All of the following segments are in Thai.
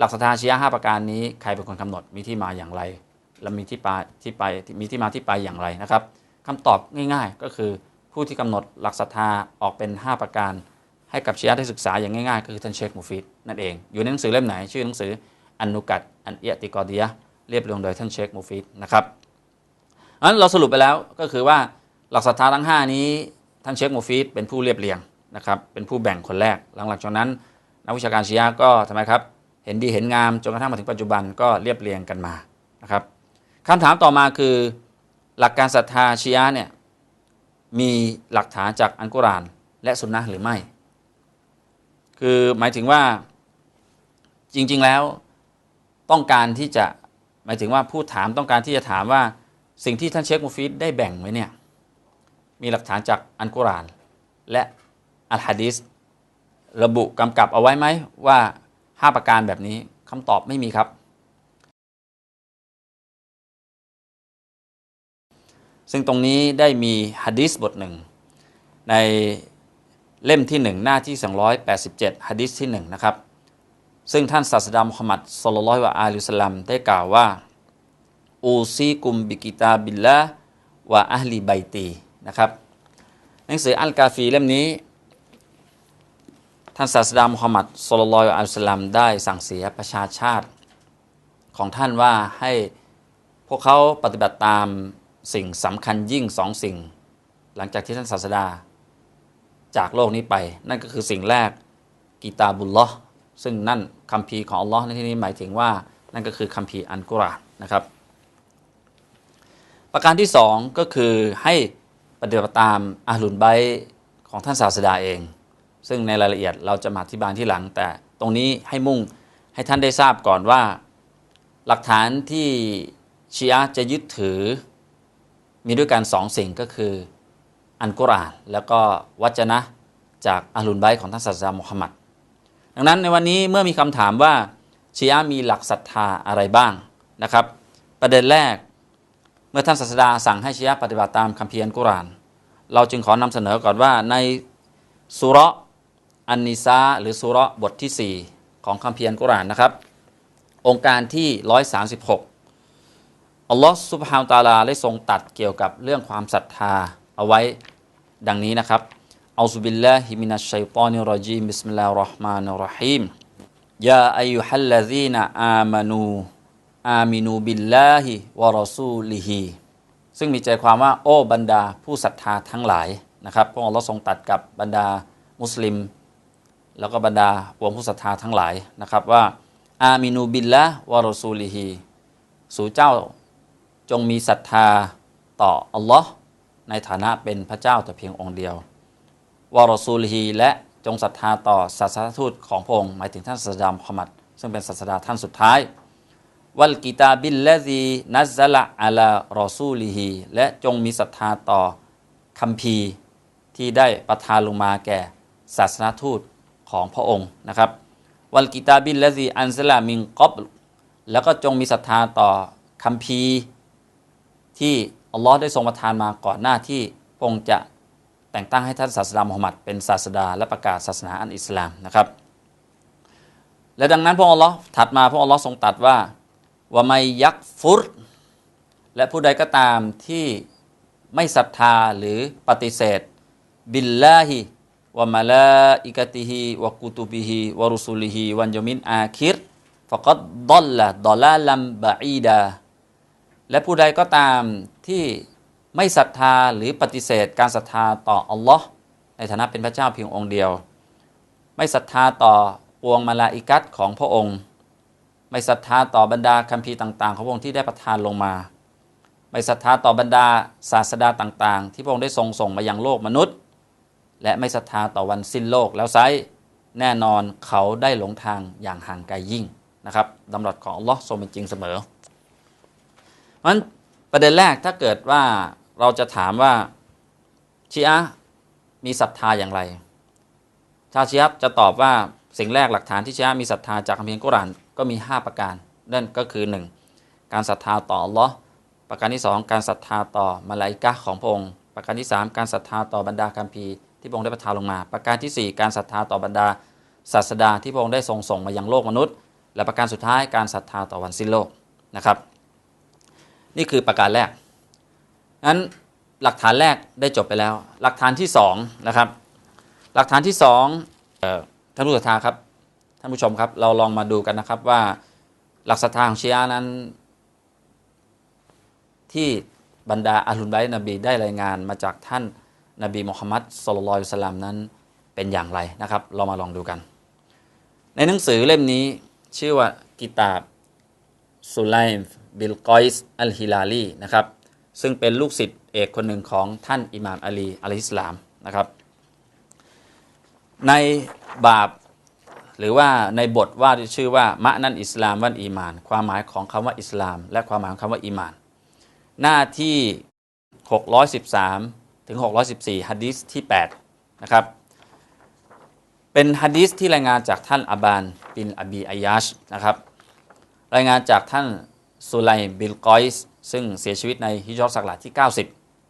หลักศรัทธาชียะห้าประการนี้ใครเป็นคนกำหนดมีที่มาอย่างไร และมีที่ไปที่ไปมีที่มาที่ไปอย่างไรนะครับคำตอบง่ายๆ ก็คือผู้ที่กำหนดหลักศรัทธาออกเป็น 5 ประการ ให้กับชียะได้ศึกษาอย่างง่ายๆ ก็คือท่านเชคมูฟิดนั่นเอง อยู่ในหนังสือเล่มไหน ชื่อหนังสืออันุกัดอันเอียติกอดียะเรียบเรียงโดยท่านเชคมูฟิดนะครับอันเราสรุปไปแล้วก็คือว่าหลักศรัทธาทั้ง 5 นี้ท่านเชคมูฟิดเป็นผู้เรียบเรียงนะครับเป็นผู้แบ่งคนแรก หลังๆจากนั้นนักวิชาการชียะก็ทำไมครับ เห็นดีเห็นงามจนกระทั่งมาถึงปัจจุบันก็เรียบเรียงกันมานะครับคำถามต่อมาคือหลักการศรัทธาชียะเนี่ยมีหลักฐานจากอันกุรอานและสุนนะหรือไม่ คือหมายถึงว่าจริง ๆแล้วต้องการที่จะหมายถึงว่าผู้ถามต้องการที่จะถามว่าสิ่งที่ท่านเชคมูฟิดได้แบ่งไว้เนี่ยมีหลักฐานจากอันกุรอานและอัลฮะดีษระบุกำกับเอาไว้ไหมว่า 5 ประการแบบนี้คำตอบไม่มีครับ ซึ่งตรงนี้ได้มีฮะดีษบทหนึ่ง ในเล่มที่ 1 หน้าที่ 287ฮะดีษที่ 1 นะครับ ซึ่งท่านศาสดามุฮัมมัดสลลัลลอฮุอะลัยฮิวะสัลลัมได้กล่าวว่า อูซีกุมบิกิตาบิลละวะอัลลีไบตีนะครับหนังสืออัลกาฟีเล่มนี้ ท่านศาสดามุฮัมมัดสุลลัลอัลสลัมได้สั่งเสียประชาชาติ ของท่านว่าให้พวกเขาปฏิบัติตามสิ่งสำคัญยิ่งสองสิ่ง หลังจากที่ท่านศาสดา จากโลกนี้ไป นั่นก็คือสิ่งแรกกีตาบุลลอฮ์ซึ่งนั่นคำพีร์ของอัลลอฮ์ในที่นี้หมายถึงว่า นั่นก็คือคำพีร์อันกุรอานนะครับ ประการที่สองก็คือให้ปฏิบัติตามอาลุนไบของท่านศาสดาเอง ซึ่งในรายละเอียดเราจะมาอธิบายที่หลัง แต่ตรงนี้ให้มุ่งให้ท่านได้ทราบก่อนว่า หลักฐานที่ชีอะจะยึดถือ มีด้วยกันสองสิ่งก็คืออันกุรอานแล้วก็วัจนะจากอาลุนไบของท่านศาสดามุฮัมมัดดังนั้นในวันนี้เมื่อมีคำถามว่าชีอะมีหลักศรัทธาอะไรบ้างนะครับ ประเด็นแรกเมื่อท่านศาสดาสั่งให้ชีอะปฏิบัติตามคัมภีร์อันกุรอาน เราจึงขอนำเสนอก่อนว่าในสุระ อันนิซาหรือสุระบทที่ 4 ของคัมภีร์อันกุรอานนะครับ องค์การที่ 136 อัลลอฮฺซุบฮานตาลาได้ทรงตัดเกี่ยวกับเรื่องความศรัทธาเอาไว้ดังนี้นะครับอัลซุบิลลาฮิมินัชชัยฏอนิรรจีมบิสมิลลาฮิรเราะห์มานิรเราะฮีมยาอายุฮัลลซีนอามานูอามินูบิลลาฮิวะรอซูลิฮิซึ่งมีใจความว่าโอ้บรรดาผู้ศรัทธาทั้งหลายนะครับพระองค์ทรงตัดกับบรรดามุสลิม แล้วก็บรรดาปวงผู้ศรัทธาทั้งหลายนะครับว่า อามินูบิลละวะรซูลิฮีสู่เจ้าจงมีศรัทธาต่ออัลลอฮ์ในฐานะเป็นพระเจ้าแต่เพียงองค์เดียววะรซูลิฮีและจงศรัทธาต่อศาสนทูตของพระองค์หมายถึงท่านศาสดามุฮัมมัด ซึ่งเป็นศาสดาท่านสุดท้าย วัลกิตาบิลละซีนัซละอัลารอซูลิฮีและจงมีศรัทธาต่อคัมภีร์ที่ได้ประทานลงมาแก่ศาสนทูต ของพระองค์นะครับวัลกิตาบิลละซีอันซลามิงกอบแล้วก็จงมีศรัทธาต่อคัมภีที่อัลลอฮ์ได้ทรงประทานมาก่อนหน้าที่พระองค์จะแต่งตั้งให้ท่านศาสดามุฮัมมัดเป็นศาสดาและประกาศศาสนาอันอิสลามนะครับ และดังนั้นพระองค์อัลลอฮ์ถัดมาพระองค์อัลลอฮ์ทรงตัดว่าว่าไม่ยักฟุรและผู้ใดก็ตามที่ไม่ศรัทธาหรือปฏิเสธ บิลลาฮิ วะมาลาอิกติฮิวะกุตุบิฮิวะรุสุลิฮิวันยามินอาคิรฟะกัดดอลละดอลาลัมบะอีดาและผู้ใดก็ตามที่ไม่ศรัทธาหรือปฏิเสธการศรัทธาต่ออัลลอฮ์ในฐานะเป็นพระเจ้าเพียงองค์เดียว ไม่ศรัทธาต่อปวงมาลาอิกัตของพระองค์ ไม่ศรัทธาต่อบรรดาคัมภีร์ต่างๆ ของพระองค์ที่ได้ประทานลงมา ไม่ศรัทธาต่อบรรดาศาสดาต่างๆ ที่พระองค์ได้ทรงส่งมายังโลกมนุษย์ และไม่ศรัทธาต่อวันสิ้นโลกแล้วไซแน่นอนเขาได้หลงทางอย่างห่างไกลยิ่งนะครับดำรัสของอัลลอฮ์ทรงเป็นจริงเสมอเพราะฉะนั้นประเด็นแรกถ้าเกิดว่าเราจะถามว่าชีอะมีศรัทธาอย่างไรชาชีอะจะตอบว่าสิ่งแรกหลักฐานที่ชีอะมีศรัทธาจากคัมภีร์กุรานก็มี 5 ประการนั่นก็คือ 1. การศรัทธาต่ออัลลอฮ์ประการที่ 2 การศรัทธาต่อมาลาอิกะของพระองค์ประการที่ 3 การศรัทธาต่อบรรดาคัมภีร์ ที่พระองค์ได้ประทานลงมา ประการที่ 4 การศรัทธาต่อบรรดาศาสดาที่พระองค์ได้ทรงส่งมายังโลกมนุษย์ และประการสุดท้ายการศรัทธาต่อวันสิ้นโลกนะครับ นี่คือประการแรกนั้นหลักฐานแรกได้จบไปแล้ว หลักฐานที่สองนะครับหลักฐานที่สองท่านผู้ศรัทธาครับท่านผู้ชมครับเราลองมาดูกันนะครับว่าหลักศรัทธาของชีอะนั้น ที่บรรดาอัลลุนไบนบีได้รายงานมาจากท่าน นบีมุฮัมมัดสุลลัลสลามนั้นเป็นอย่างไรนะครับ เรามาลองดูกัน ในหนังสือเล่มนี้ชื่อว่ากิตาบสุไลม์บิลกอยส์อัลฮิลาลีนะครับซึ่งเป็นลูกศิษย์เอกคนหนึ่งของท่านอิหม่ามอาลีอะลัยฮิสลามนะครับ ในบาปหรือว่าในบทว่าชื่อว่ามะนั่นอิสลามวันอีมาน ความหมายของคำว่าอิสลาม และความหมายของคำว่าอีมาน หน้าที่ 613 ถึง 614ฮัดดิสที่ 8 นะครับ เป็นฮัดดิสที่รายงานจากท่านอับบานบินอบีอายัชนะครับ รายงานจากท่านสุไลบิลกอยส์ซึ่งเสียชีวิตในฮิจรัตศักราชที่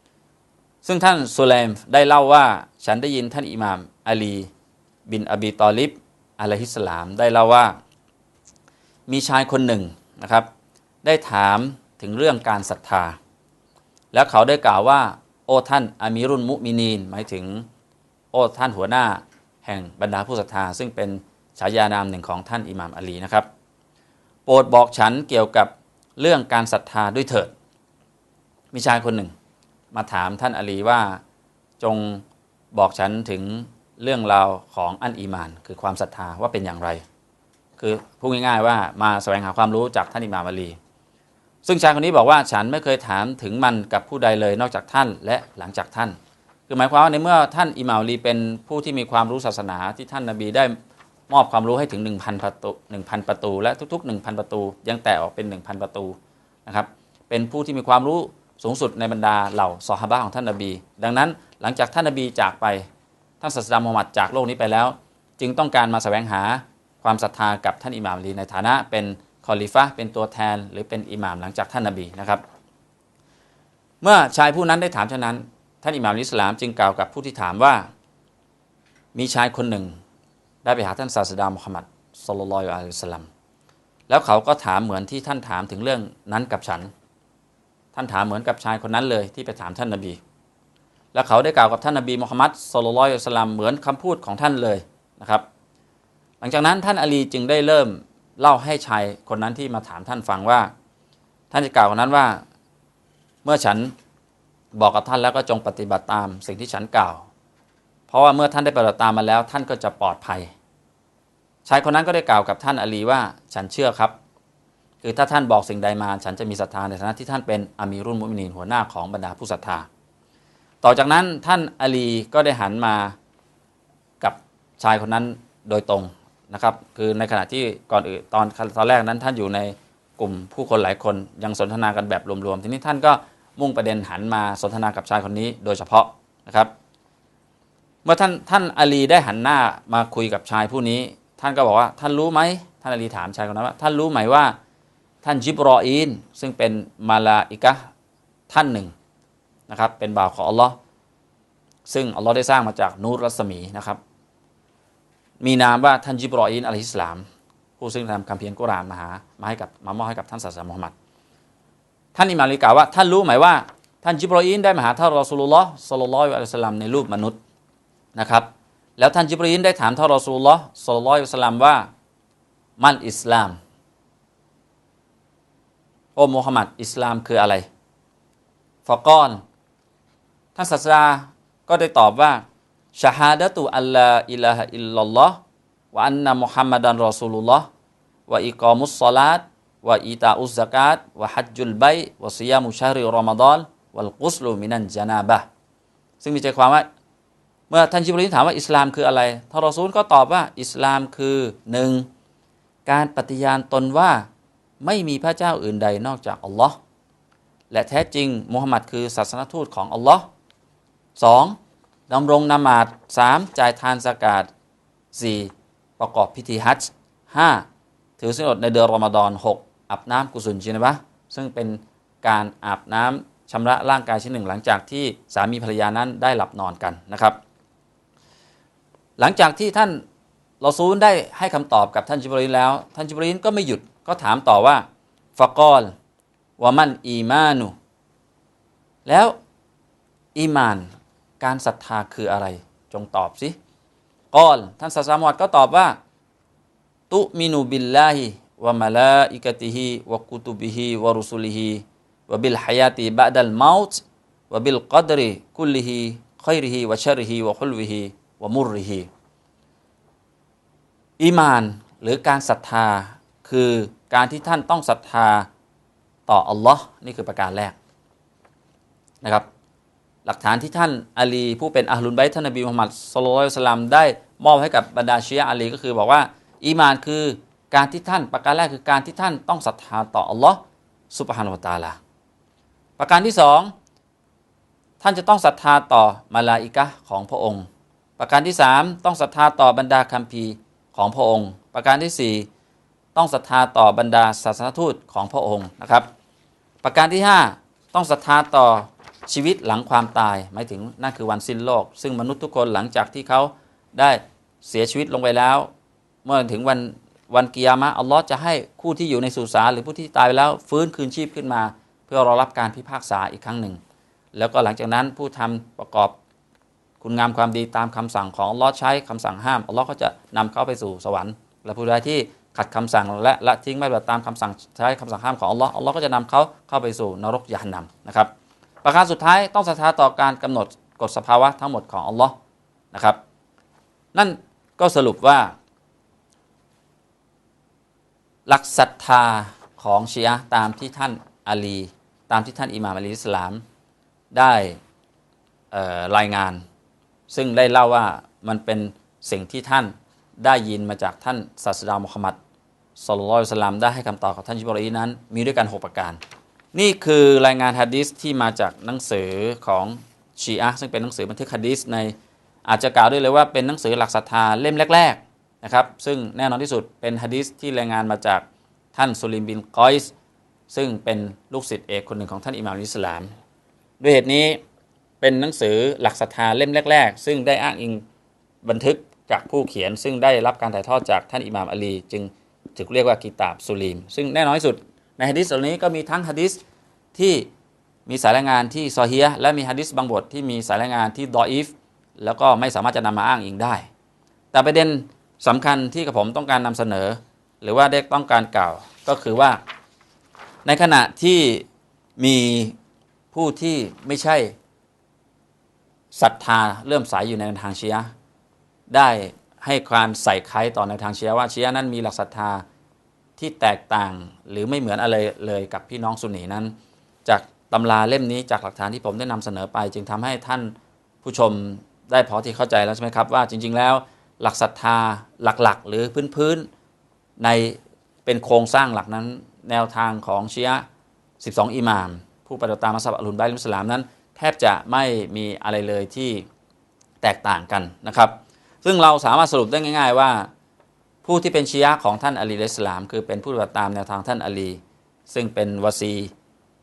90 ซึ่งท่านสุไลมได้เล่าว่าฉันได้ยินท่านอิหม่ามอาลี บินอบีตอลิบอะลัยฮิสสลามได้เล่าว่า มีชายคนหนึ่งนะครับ ได้ถามถึงเรื่องการศรัทธา แล้วเขาได้กล่าวว่า โอ้ท่านอามีรุนมุมินีน หมายถึง โอ้ท่านหัวหน้า แห่งบรรดาผู้ศรัทธา ซึ่งเป็นฉายานามหนึ่งของท่านอิหม่ามอาลีนะครับ โปรดบอกฉันเกี่ยวกับเรื่องการศรัทธาด้วยเถิด มีชายคนหนึ่ง มาถามท่านอาลีว่า จงบอกฉันถึงเรื่องราวของอันอีมาน คือความศรัทธาว่าเป็นอย่างไร คือพูดง่ายๆว่ามาแสวงหาความรู้จากท่านอิหม่ามอาลี ซึ่งชายคนนี้บอกว่าฉันไม่เคยถามถึงมันกับผู้ใดเลยนอกจากท่านและหลังจากท่าน คือหมายความว่าในเมื่อท่านอิหมามลีเป็นผู้ที่มีความรู้ศาสนาที่ท่านนบีได้มอบความรู้ให้ถึง 1,000 ประตู1,000 ประตู และทุก ๆ 1,000 ประตู ยังแตกออกเป็น 1,000 ประตูนะครับเป็นผู้ที่มีความรู้สูงสุดในบรรดาเหล่าซอฮาบะของท่านนบี ดังนั้นหลังจากท่านนบีจากไปท่านศาสดามุฮัมมัดจากโลกนี้ไปแล้ว จึงต้องการมาแสวงหาความศรัทธากับท่านอิหม่ามลีในฐานะเป็น คอลิฟะเป็นตัวแทนหรือเป็นอิหม่ามหลังจากท่านนบีนะครับ เมื่อชายผู้นั้นได้ถามเช่นนั้น ท่านอิหม่ามอิสลามจึงกล่าวกับผู้ที่ถามว่า มีชายคนหนึ่ง ได้ไปหาท่านศาสดามุฮัมมัดสุลลัลอะลัยสลามแล้วเขาก็ถามเหมือนที่ท่านถามถึงเรื่องนั้นกับฉัน ท่านถามเหมือนกับชายคนนั้นเลยที่ไปถามท่านนบี และเขาได้กล่าวกับท่านนบีมุฮัมมัดสุลลัลอะลัยสลามเหมือนคำพูดของท่านเลยนะครับ หลังจากนั้นท่านอาลีจึงได้เริ่ม เล่าให้ชายคนนั้นที่มาถามท่านฟังว่า ท่านจะกล่าวคนนั้นว่า เมื่อฉันบอกกับท่านแล้วก็จงปฏิบัติตามสิ่งที่ฉันกล่าว เพราะว่าเมื่อท่านได้ปฏิบัติตามมาแล้ว ท่านก็จะปลอดภัย ชายคนนั้นก็ได้กล่าวกับท่านอาลีว่าฉันเชื่อครับ คือถ้าท่านบอกสิ่งใดมา ฉันจะมีศรัทธาในฐานะที่ท่านเป็นอามีรุนมุมินีนหัวหน้าของบรรดาผู้ศรัทธา ต่อจากนั้นท่านอาลีก็ได้หันมากับชายคนนั้นโดยตรง นะครับคือในขณะที่ก่อนอื่นตอนตอนแรกนั้นท่านอยู่ในกลุ่มผู้คนหลายคนยังสนทนากันแบบรวมๆ ทีนี้ท่านก็มุ่งประเด็นหันมาสนทนากับชายคนนี้โดยเฉพาะนะครับ เมื่อท่านท่านอาลีได้หันหน้ามาคุยกับชายผู้นี้ ท่านก็บอกว่าท่านรู้ไหมท่านอาลีถามชายคนนั้นว่าท่านรู้ไหมว่าท่านจิบรออีนซึ่งเป็นมาลาอิกะท่านหนึ่งนะครับเป็นบ่าวของอัลลอฮ์ซึ่งอัลลอฮ์ได้สร้างมาจากนูรรัศมีนะครับ มีนามว่าท่านจิบรออีนอะลัยฮิสลาม ผู้ซึ่งนำคัมภีร์กุรานมาหามาให้กับมามอบให้กับท่านศาสนามุฮัมมัดท่านอิมามลีกล่าวว่าท่านรู้ไหมว่า ท่านจิบรออีนได้มาหาท่านรอสูลุลลอฮ์สัลลัลลอฮุอะลัยฮิสลลัมในรูปมนุษย์นะครับแล้วท่านจิบรออีนได้ถามท่านรอสูลุลลอฮ์สัลลัลลอฮุอะลัยฮิสลลัมว่ามันอิสลามโอ้มุฮัมมัดอิสลามคืออะไรฟะกอน ท่านศาสดาก็ได้ตอบว่า ชาฮาดะตุอัลลาอิลาฮะอิลลัลลอฮ์วะอันนะมุฮัมมัดันรอสูลุลลอฮ์วะอิกอมุสศอลาตวะอีตาอุซซะกาตวะฮัจจุลไบวะซิยามุชาริรอมฎอนวัลกุสลุมินันจานาบะซึ่งมีใจความว่า เมื่อท่านจิบรีถามว่าอิสลามคืออะไรทารอซูลก็ตอบว่าอิสลามคือหนึ่งการปฏิญาณตนว่าไม่มีพระเจ้าอื่นใดนอกจากอัลลอฮ์และแท้จริงมุฮัมมัดคือศาสนทูตของอัลลอฮ์สอง ดำรงนมาดสามจ่ายทานสกาดสี่ประกอบพิธีฮัจจ์ห้าถือสินอดในเดือนรอมฎอนหกอาบน้ำกุศลจินบะซึ่งเป็นการอาบน้ำชำระร่างกายชิ้นหนึ่ง หลังจากที่สามีภรรยานั้นได้หลับนอนกันนะครับ หลังจากที่ท่านรอซูลได้ให้คำตอบกับท่านจิบรีนแล้ว ท่านจิบรีนก็ไม่หยุดก็ถามต่อว่าฟะกอลวามันอีมานุแล้วอีมาน การศรัทธาคืออะไร จงตอบสิกอลท่านศาสนามุฮัมมัดก็ตอบว่า ตุมินุบิลลาฮิวะมะลาอิกะติฮิวะกุตุบิฮิวะรุสุลิฮิวะบิลฮายาติบะดัลมาต์วะบิลกอดริคุลลิฮิขอยริฮิวะชริฮิวะคุลวิฮิวะมุรริฮิอีมานหรือการศรัทธาคือการที่ท่านต้องศรัทธาต่ออัลลอฮ์นี่คือประการแรกนะครับ หลักฐานที่ท่านอาลี ผู้เป็นอัลลุนไบท่านนบีมุฮัมมัดสุลลัลสลามได้มอบให้กับบรรดาชียะอาลีก็คือบอกว่าอีมานคือการที่ท่านประการแรกคือการที่ท่านต้องศรัทธาต่ออัลลอฮ์สุบฮานุวตาลาประการที่สองท่านจะต้องศรัทธาต่อมาลาอิกะของพระองค์ ประการที่สามต้องศรัทธาต่อบรรดาคัมภีร์ของพระองค์ ประการที่สี่ต้องศรัทธาต่อบรรดาศาสนทูตของพระองค์นะครับ ประการที่ห้าต้องศรัทธาต่อ ชีวิตหลังความตายหมายถึงนั่นคือวันสิ้นโลก ซึ่งมนุษย์ทุกคนหลังจากที่เขาได้เสียชีวิตลงไปแล้ว เมื่อถึงวันวันกิยามะอัลลอฮ์จะให้คู่ที่อยู่ในสุสานหรือผู้ที่ตายไปแล้วฟื้นคืนชีพขึ้นมา เพื่อรอรับการพิพากษาอีกครั้งหนึ่ง แล้วก็หลังจากนั้นผู้ทำประกอบคุณงามความดีตามคำสั่งของอัลลอฮ์ใช้คำสั่งห้ามอัลลอฮ์ก็จะนำเขาไปสู่สวรรค์และผู้ใดที่ขัดคำสั่งและละทิ้งไม่ปฏิบัติตามคำสั่งใช้คำสั่งห้ามของอัลลอฮ์อัลลอฮ์ก็จะนำเขาเข้าไปสู่นรกยานนำนะครับ ประการสุดท้ายต้องศรัทธาต่อการกำหนดกฎสภาวะทั้งหมดของอัลลอฮ์นะครับ นั่นก็สรุปว่า หลักศรัทธาของชีอะตามที่ท่านอาลี ตามที่ท่านอิหม่ามอาลีอิสลามได้รายงาน ซึ่งได้เล่าว่ามันเป็นสิ่งที่ท่านได้ยินมาจากท่านศาสดามุฮัมมัดสลลัลลอฮุอะลัยฮิวะสัลลัมได้ให้คำตอบกับท่านจิบรีนั้น มีด้วยกัน 6 ประการ นี่คือรายงานฮะดีษที่มาจากหนังสือของชีอะซึ่งเป็นหนังสือบันทึกฮะดีษในอาจจะกล่าวได้เลยว่าเป็นหนังสือหลักศรัทธาเล่มแรกๆนะครับซึ่งแน่นอนที่สุดเป็นฮะดีษที่รายงานมาจากท่านสุลิมบินกอยส์ซึ่งเป็นลูกศิษย์เอกคนหนึ่งของท่านอิหม่ามอิสลาม ด้วยเหตุนี้เป็นหนังสือหลักศรัทธาเล่มแรก ๆ ซึ่งได้อ้างอิงบันทึกจากผู้เขียน ซึ่งได้รับการถ่ายทอดจากท่านอิหม่ามอาลี จึงถูกเรียกว่ากีตาบสุลีม ซึ่งแน่นอนที่สุด ในฮะดิษเหล่านี้ก็มีทั้งฮะดิษที่มีสายรายงานที่ซอเฮียและมีฮะดิษบางบทที่มีสายรายงานที่ดออีฟแล้วก็ไม่สามารถจะนำมาอ้างอิงได้ แต่ประเด็นสำคัญที่กับผมต้องการนำเสนอ หรือว่าได้ต้องการกล่าวก็คือว่า ในขณะที่มีผู้ที่ไม่ใช่ศรัทธาเริ่มใสยอยู่ในทางชียได้ให้ความใส่ไคต่อในทางชียว่าชียนั้นมีหลักศรัทธา ที่แตกต่างหรือไม่เหมือนอะไรเลยกับพี่น้องสุนีนั้น จากตำราเล่มนี้จากหลักฐานที่ผมได้นำเสนอไป จึงทำให้ท่านผู้ชมได้พอที่เข้าใจแล้วใช่ไหมครับ ว่าจริง ๆ แล้วหลักศรัทธาหลักๆ หรือพื้นๆในเป็นโครงสร้างหลักนั้น แนวทางของชียะห์12 อิหม่าม ผู้ปฏิบัติตามมัสยิดอัลลุนไบลิมสลามนั้น แทบจะไม่มีอะไรเลยที่แตกต่างกันนะครับ ซึ่งเราสามารถสรุปได้ง่าย ๆ ว่า ผู้ที่เป็นชียะของท่านอาลีอะลัยฮิสลาม คือเป็นผู้ปฏิบัติตามแนวทางท่านอาลี ซึ่งเป็นวาซี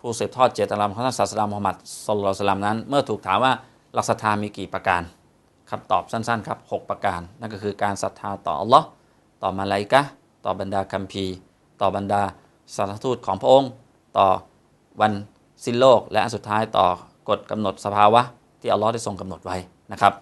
ผู้สืบทอดเจตนารมณ์ของท่านศาสดามุฮัมมัดสุลลัลสลามนั้น เมื่อถูกถามว่าหลักศรัทธามีกี่ประการคำตอบสั้นๆครับ 6 ประการ นั่นก็คือการศรัทธาต่ออัลลอฮ์ต่อมาลาอิกะต่อบรรดาคัมภีร์ ต่อบรรดาสารทูตของพระองค์ ต่อวันสิ้นโลก และอันสุดท้ายต่อกฎกำหนดสภาวะที่อัลลอฮ์ได้ทรงกำหนดไว้นะครับ